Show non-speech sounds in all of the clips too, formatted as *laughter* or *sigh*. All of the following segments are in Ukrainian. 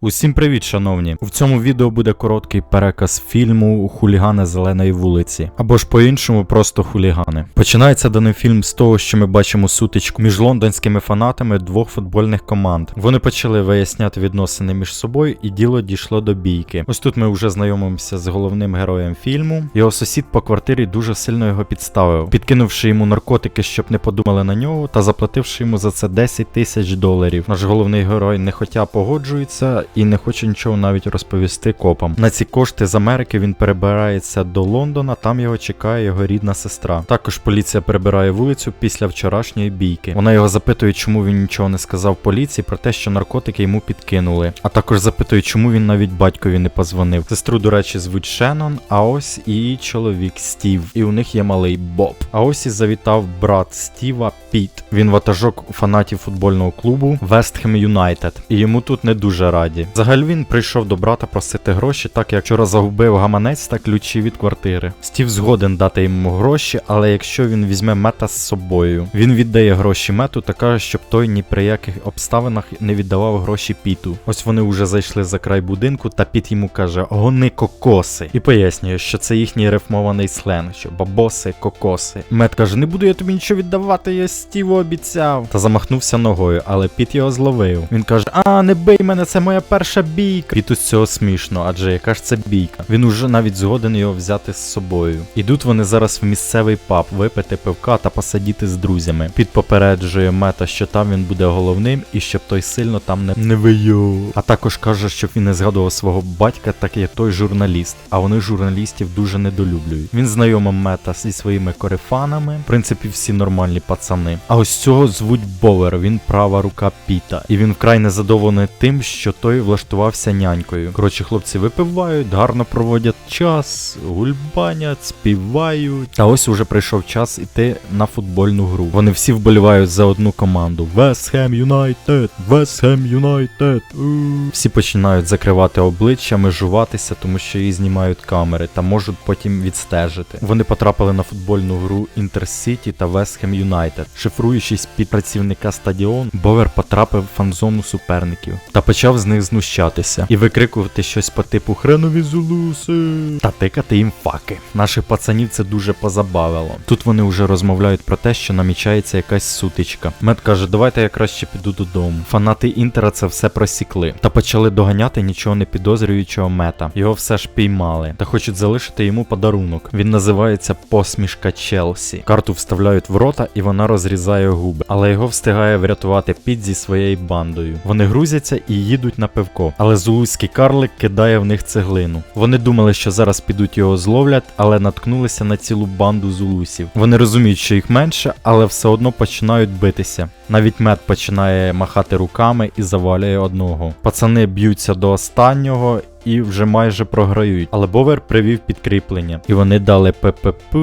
Усім привіт, шановні! У цьому відео буде короткий переказ фільму Хулігани зеленої вулиці, або ж по-іншому просто хулігани. Починається даний фільм з того, що ми бачимо сутичку між лондонськими фанатами двох футбольних команд. Вони почали виясняти відносини між собою, і діло дійшло до бійки. Ось тут ми вже знайомимося з головним героєм фільму. Його сусід по квартирі дуже сильно його підставив, підкинувши йому наркотики, щоб не подумали на нього, та заплативши йому за це 10 тисяч доларів. Наш головний герой нехотя погоджується і не хоче нічого навіть розповісти копам. На ці кошти з Америки він перебирається до Лондона, там його чекає його рідна сестра. Також поліція перебирає вулицю після вчорашньої бійки. Вона його запитує, чому він нічого не сказав поліції про те, що наркотики йому підкинули. А також запитує, чому він навіть батькові не позвонив. Сестру, до речі, звуть Шеннон, а ось її чоловік Стів. І у них є малий Боб. А ось і завітав брат Стіва Піт. Він ватажок фанатів футбольного клубу Вестхем Юнайтед. І йому тут не дуже раді. Взагалі він прийшов до брата просити гроші, так як вчора загубив гаманець та ключі від квартири. Стів згоден дати йому гроші, але якщо він візьме мета з собою, він віддає гроші мету та каже, щоб той ні при яких обставинах не віддавав гроші піту. Ось вони вже зайшли за край будинку, та піт йому каже: гони кокоси. І пояснює, що це їхній рифмований сленг, що бабоси, кокоси. Мет каже: не буду я тобі нічого віддавати, я Стіву обіцяв. Та замахнувся ногою, але піт його зловив. Він каже: А, не бий мене, це моя перша бійка. Піту з цього смішно, адже яка ж це бійка. Він уже навіть згоден його взяти з собою. Ідуть вони зараз в місцевий паб випити пивка та посидіти з друзями. Піт попереджує мета, що там він буде головним і щоб той сильно там не, не вийов. А також каже, щоб він не згадував свого батька, так як той журналіст. А вони журналістів дуже недолюблюють. Він знайомий мета зі своїми корифанами. В принципі, всі нормальні пацани. А ось цього звуть Бовер. Він права рука Піта. І він вкрай незадоволений тим, що той влаштувався нянькою. Коротше, хлопці випивають, гарно проводять час, гульбанять, співають. Та ось уже прийшов час іти на футбольну гру. Вони всі вболівають за одну команду. West Ham United, West Ham United. Всі починають закривати обличчя, межуватися, тому що її знімають камери та можуть потім відстежити. Вони потрапили на футбольну гру Інтерсіті та West Ham United. Шифруючись під працівника стадіону, Бовер потрапив в фан-зону суперників та почав з них знущатися і викрикувати щось по типу хренові зулуси та тикати їм факи. Наших пацанів це дуже позабавило. Тут вони вже розмовляють про те, що намічається якась сутичка. Мед каже, давайте я краще піду додому. Фанати інтера це все просікли та почали доганяти нічого не підозрюючого мета. Його все ж піймали та хочуть залишити йому подарунок. Він називається посмішка Челсі. Карту вставляють в рота і вона розрізає губи, але його встигає врятувати під зі своєю бандою. Вони грузяться і їдуть на пивко, але зулузький карлик кидає в них цеглину. Вони думали, що зараз підуть його зловлять, але наткнулися на цілу банду зулусів. Вони розуміють, що їх менше, але все одно починають битися. Навіть мед починає махати руками і завалює одного. Пацани б'ються до останнього. І вже майже програють, але Бовер привів підкріплення, і вони дали ППП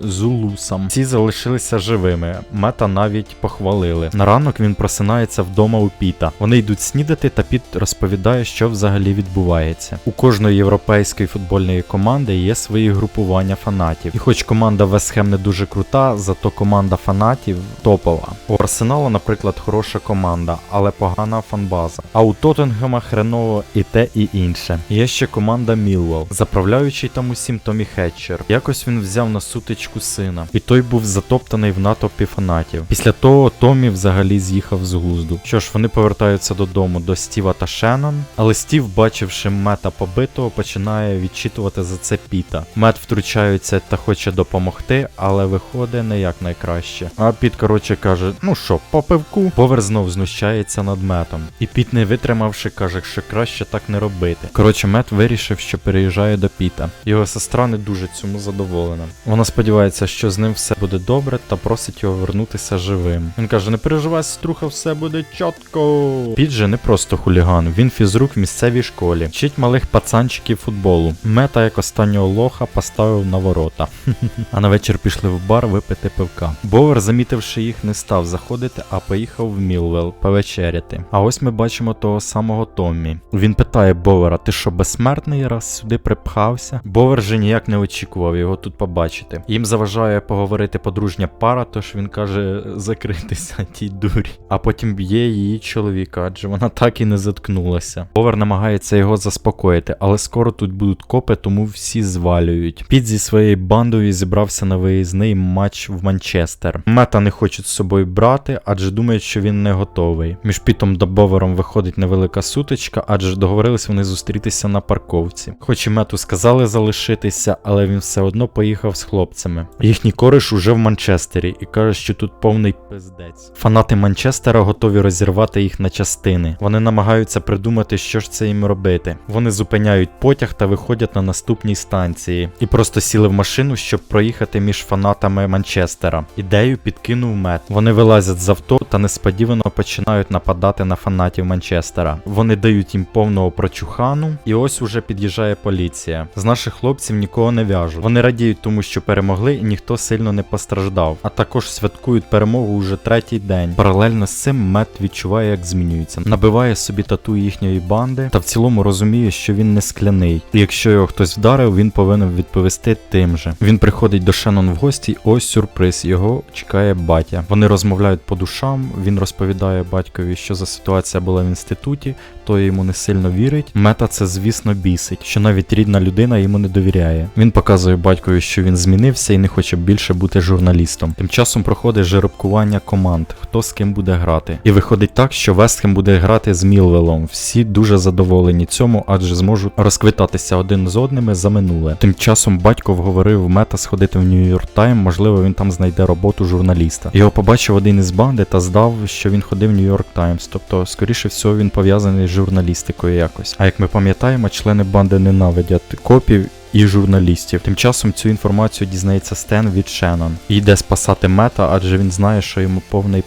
зулусам. Ці залишилися живими. Мета навіть похвалили. На ранок він просинається вдома у Піта. Вони йдуть снідати, та Піт розповідає, що взагалі відбувається. У кожної європейської футбольної команди є свої групування фанатів. І хоч команда Весхем не дуже крута, зато команда фанатів топова. У Арсенала, наприклад, хороша команда, але погана фанбаза. А у Тоттенгема хреново і те, і інше. Є ще команда Мілвел, заправляючий там усім Томі Хетчер. Якось він взяв на сутичку сина, і той був затоптаний в натовпі фанатів. Після того Томі взагалі з'їхав з глузду. Що ж, вони повертаються додому до Стіва та Шеннон, але Стів, бачивши мета побитого, починає відчитувати за це Піта. Мет втручається та хоче допомогти, але виходить не як найкраще. А Піт, коротше, каже: ну що, по пивку? Повер знов знущається над метом. І Піт, не витримавши, каже, що краще так не робити. Коротше, Мет вирішив, що переїжджає до Піта. Його сестра не дуже цьому задоволена. Вона сподівається, що з ним все буде добре, та просить його вернутися живим. Він каже: не переживай, сеструха, все буде чітко. Піт же не просто хуліган, він фізрук в місцевій школі, вчить малих пацанчиків футболу. Мета, як останнього лоха, поставив на ворота. *laughs* А на вечір пішли в бар випити пивка. Бовер, замітивши їх, не став заходити, а поїхав в Мілвел повечеряти. А ось ми бачимо того самого Томмі. Він питає Бовера: ти що безсмертний раз сюди припхався. Бовер же ніяк не очікував його тут побачити. Їм заважає поговорити подружня пара, тож він каже закритися *laughs* тій дурі. А потім б'є її чоловіка, адже вона так і не заткнулася. Бовер намагається його заспокоїти, але скоро тут будуть копи, тому всі звалюють. Піт зі своєю бандою зібрався на виїзний матч в Манчестер. Мета не хочуть з собою брати, адже думають, що він не готовий. Між Пітом та Бовером виходить невелика сутичка, адже договорились вони зустрітися на парковці. Хоч і мету сказали залишитися, але він все одно поїхав з хлопцями. Їхній кориш уже в Манчестері і каже, що тут повний пиздець. Фанати Манчестера готові розірвати їх на частини. Вони намагаються придумати, що ж це їм робити. Вони зупиняють потяг та виходять на наступній станції і просто сіли в машину, щоб проїхати між фанатами Манчестера. Ідею підкинув мет. Вони вилазять з авто та несподівано починають нападати на фанатів Манчестера. Вони дають їм повного прочухану, і ось уже під'їжджає поліція. З наших хлопців нікого не в'яжуть. Вони радіють тому, що перемогли, і ніхто сильно не постраждав. А також святкують перемогу уже третій день. Паралельно з цим мет відчуває, як змінюється. Набиває собі тату їхньої банди та в цілому розуміє, що він не скляний. І якщо його хтось вдарив, він повинен відповісти тим же. Він приходить до Шеннон в гості, ось сюрприз. Його чекає батя. Вони розмовляють по душам. Він розповідає батькові, що за ситуація була в інституті, той йому не сильно вірить. Мета це, звісно, бісить, що навіть рідна людина йому не довіряє. Він показує батькові, що він змінився і не хоче більше бути журналістом. Тим часом проходить жеребкування команд, хто з ким буде грати. І виходить так, що Вестхем буде грати з Мілвелом. Всі дуже задоволені цьому, адже зможуть розквитатися один з одними за минуле. Тим часом батько вговорив мета сходити в Нью-Йорк Тайм, можливо, він там знайде роботу журналіста. Його побачив один із банди та здав, що він ходив в Нью-Йорк Таймс, тобто, скоріше всього, він пов'язаний з журналістикою якось. А як ми пам'ятаємо, члени банди ненавидять копів. І журналістів. Тим часом цю інформацію дізнається Стен від Шеннон і йде спасати мета, адже він знає, що йому повний.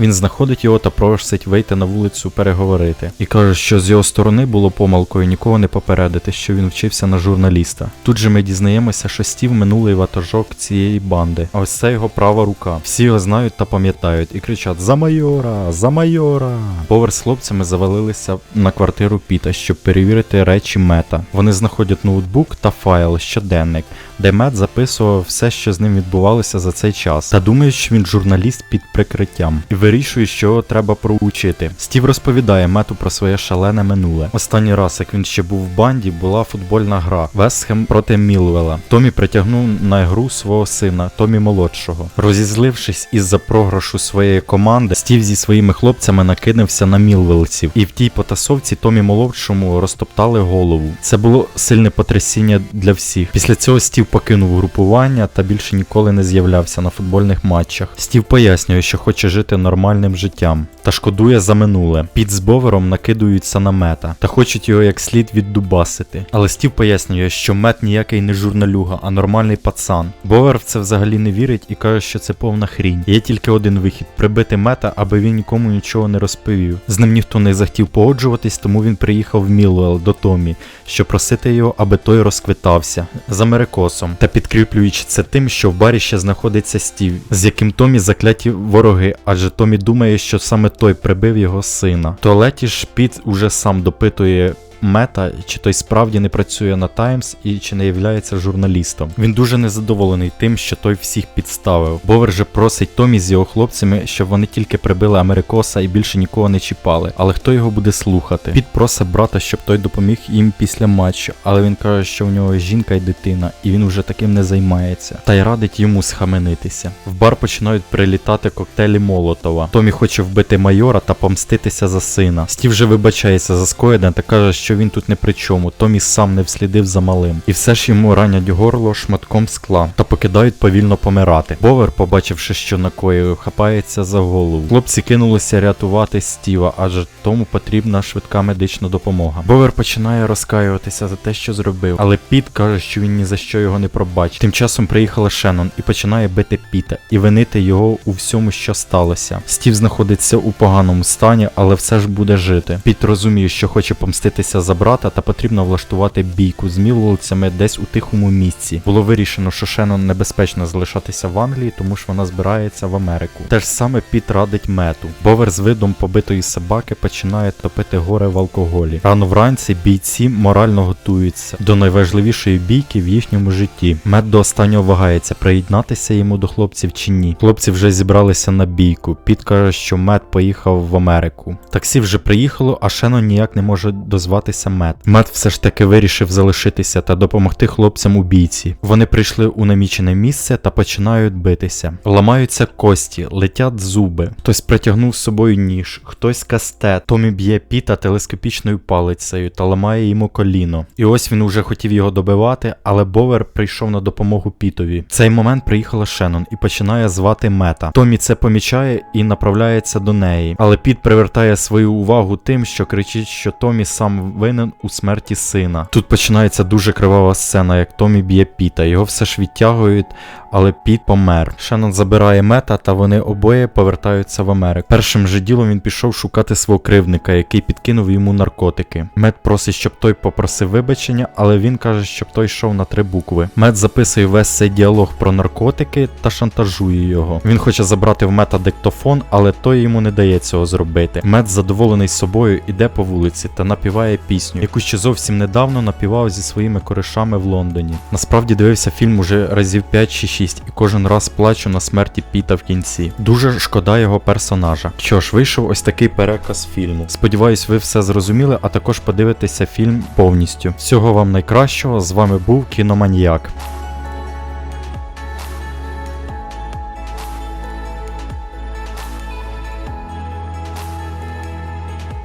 Він знаходить його та просить вийти на вулицю переговорити. І каже, що з його сторони було помилкою нікого не попередити, що він вчився на журналіста. Тут же ми дізнаємося, що Стів минулий ватажок цієї банди, а ось це його права рука. Всі його знають та пам'ятають і кричать: За майора! За майора! Повер з хлопцями завалилися на квартиру Піта, щоб перевірити речі мета. Вони знаходять ноутбук та файл, щоденник, де мет записував все, що з ним відбувалося за цей час, та думають, що він журналіст під прикриттям. І вирішує, що треба проучити. Стів розповідає мету про своє шалене минуле. Останній раз, як він ще був в банді, була футбольна гра Вестхем проти Мілвела. Томі притягнув на гру свого сина, Томі молодшого. Розізлившись із-за програшу своєї команди, Стів зі своїми хлопцями накинувся на мілвелців, і в тій потасовці Томі молодшому розтоптали голову. Це було сильне потрясіння для всіх. Після цього Стів покинув групування та більше ніколи не з'являвся на футбольних матчах. Стів пояснює, що хоче жити нормальним життям та шкодує за минуле. Під з Бовером накидуються на мета та хочуть його як слід віддубасити. Але Стів пояснює, що мет ніякий не журналюга, а нормальний пацан. Бовер в це взагалі не вірить і каже, що це повна хрінь. Є тільки один вихід прибити мета, аби він нікому нічого не розповів. З ним ніхто не захотів погоджуватись, тому він приїхав в Мілуел до Томі, щоб просити його, аби той розквитався з Америкосом, та підкріплюючи це тим, що в барі ще знаходиться Стів, з яким Томі закляті вороги, адже Томі думає, що саме той прибив його сина. В туалеті ж Піт уже сам допитує. Мета, чи той справді не працює на Таймс і чи не являється журналістом. Він дуже незадоволений тим, що той всіх підставив. Бовер же просить Томі з його хлопцями, щоб вони тільки прибили Америкоса і більше нікого не чіпали. Але хто його буде слухати? Піт просить брата, щоб той допоміг їм після матчу, але він каже, що в нього жінка і дитина, і він вже таким не займається. Та й радить йому схаменитися. В бар починають прилітати коктейлі Молотова. Томі хоче вбити майора та помститися за сина. Стів же вибачається за скоєне та каже, що він тут не при чому. Томі сам не вслідив за малим. І все ж йому ранять горло шматком скла та покидають повільно помирати. Бовер, побачивши, що накоїв, хапається за голову. Хлопці кинулися рятувати Стіва, адже тому потрібна швидка медична допомога. Бовер починає розкаюватися за те, що зробив, але Піт каже, що він ні за що його не пробачить. Тим часом приїхала Шеннон і починає бити Піта і винити його у всьому, що сталося. Стів знаходиться у поганому стані, але все ж буде жити. Піт розуміє, що хоче помститися б'ються за та потрібно влаштувати бійку з мілволцями десь у тихому місці. Було вирішено, що Шеннон небезпечно залишатися в Англії, тому що вона збирається в Америку. Те ж саме Піт радить мету. Бовер з видом побитої собаки починає топити горе в алкоголі. Рано вранці бійці морально готуються до найважливішої бійки в їхньому житті. Мед до останнього вагається, приєднатися йому до хлопців чи ні. Хлопці вже зібралися на бійку. Піт каже, що Мед поїхав в Америку. Таксі вже приїхало, а Шеннон ніяк не може дозватися Мед. Мед все ж таки вирішив залишитися та допомогти хлопцям у бійці. Вони прийшли у намічене місце та починають битися. Ламаються кості, летять зуби. Хтось притягнув з собою ніж, хтось кастет. Томі б'є Піта телескопічною палицею та ламає йому коліно. І ось він уже хотів його добивати, але Бовер прийшов на допомогу Пітові. В цей момент приїхала Шеннон і починає звати Мета. Томі це помічає і направляється до неї. Але Піт привертає свою увагу тим, що кричить, що Томі сам винен у смерті сина. Тут починається дуже кривава сцена, як Томі б'є Піта. Його все ж відтягують, але Піт помер. Шеннон забирає мета, та вони обоє повертаються в Америку. Першим же ділом він пішов шукати свого кривника, який підкинув йому наркотики. Мед просить, щоб той попросив вибачення, але він каже, щоб той йшов на три букви. Мед записує весь цей діалог про наркотики та шантажує його. Він хоче забрати в мета диктофон, але той йому не дає цього зробити. Мед задоволений собою іде по вулиці та напіває пісню, яку ще зовсім недавно напівав зі своїми коришами в Лондоні. Насправді дивився фільм уже разів 5 чи 6 і кожен раз плачу на смерті Піта в кінці. Дуже шкода його персонажа. Що ж, вийшов ось такий переказ фільму. Сподіваюсь, ви все зрозуміли, а також подивитеся фільм повністю. Всього вам найкращого. З вами був кіноманіяк.